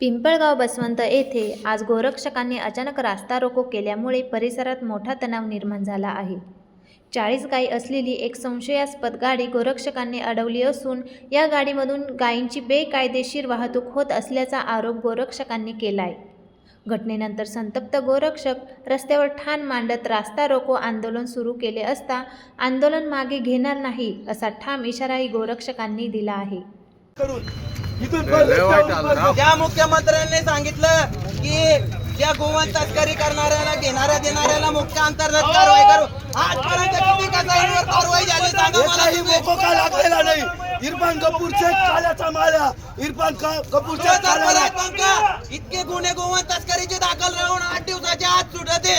पिंपळगाव बसवंत येथे आज गोरक्षकांनी अचानक रास्ता रोको केल्यामुळे परिसरात मोठा तणाव निर्माण झाला आहे. चाळीस गायी असलेली एक संशयास्पद गाडी गोरक्षकांनी अडवली असून या गाडीमधून गायींची बेकायदेशीर वाहतूक होत असल्याचा आरोप गोरक्षकांनी केला आहे घटनेनंतर संतप्त गोरक्षक रस्त्यावर ठाण मांडत रास्ता रोको आंदोलन सुरू केले असता आंदोलन मागे घेणार नाही असा ठाम इशाराही गोरक्षकांनी दिला आहे. ज्या मुख्यमंत्र्यांनी सांगितलं की ज्या गोवंत तस्करी करणाऱ्याला घेणाऱ्या देणाऱ्याला मुख्य अंतर्गत कारवाई करू. आजपर्यंत किती कसाईंवर कारवाई झाली सांगा मला लागलेला नाही. इरफान कपूरचे काल्याचा माल्या इरफान का- कपूरच्या काल्याला. इतके गुन्हे गोवंत तस्करीचे दाखल राहून आठ दिवसाच्या आत सुटते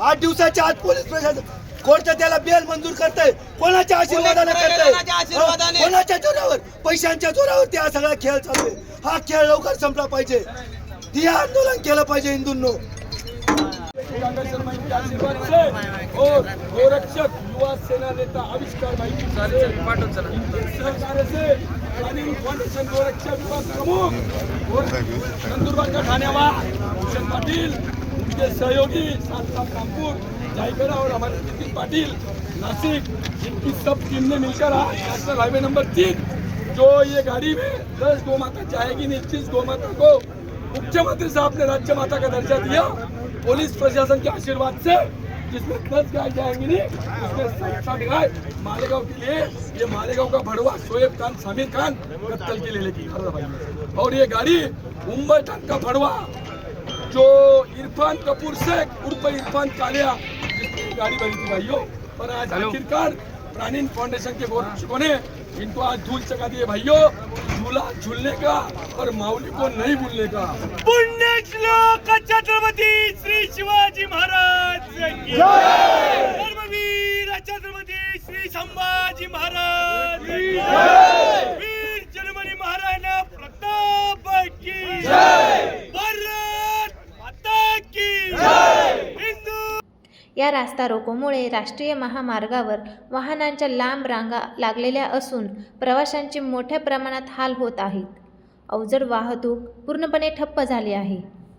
आठ दिवसाच्या आत पोलीस प्रशासन कोर्ट त्याला बेल मंजूर करते कोणाच्या आशीर्वादाने पोलीस करते प्रशासनाच्या आशीर्वादाने. हो, कोणाच्या जोरावर? पैशांच्या जोरावर ते हा सगळा खेळ चालू आहे. हा खेळ लवकर संपला पाहिजे. हे आंदोलन केलं पाहिजे हिंदूंनो. और गोरक्षक युवा सेना नेता आविष्कार से प्लानिंग फाउंडेशन गोरक्षक विभाग प्रमुख. और नंदुरबार का थानेवार भूषण पाटिल उनके सहयोगी सातसाम कामपुर जायगढ़ और हमारे नितिन पाटिल, नासिक इनकी सब टीम ने मिलकर आज नेशनल हाईवे नंबर तीन, जो ये गाड़ी में दस गौ माता जाएगी निश्चित गौ माता को मुख्यमंत्री साहब ने राज्य माता का दर्जा दिया। पुलिस प्रशासन के आशीर्वाद से जिसमें दस गाय जाएँगी नहीं, उसमें साठ गाय मालेगांव के लिए। ये मालेगांव का भड़वा शोएब खान, सामिर खान कत्ल के लिए भाई। और ये गाड़ी मुंबई का भड़वा, जो इरफान कपूर से उर्फ़ इरफान कालिया गाड़ी बनी थी भाइयों। पर आज आखिरकार प्राणीन फाउंडेशन के गोरक्षकों ने इनको आज धूल चका दिए भाइयों। झूला झूलने का और माऊली को नहीं भूलने का। पुण्यश्लोक छत्रपती श्री शिवाजी महाराज की। धर्मवीर छत्रपती श्री संभाजी महाराज की वीर जन्मनी महाराज प्रताप की भारत माता की हिंदू या रास्ता रोकोमुळे राष्ट्रीय महामार्गावर वाहनांच्या लांब रांगा लागलेल्या असून प्रवाशांचे मोठ्या प्रमाणात हाल होत आहेत. अवजड वाहतूक पूर्णपणे ठप्प झाली आहे.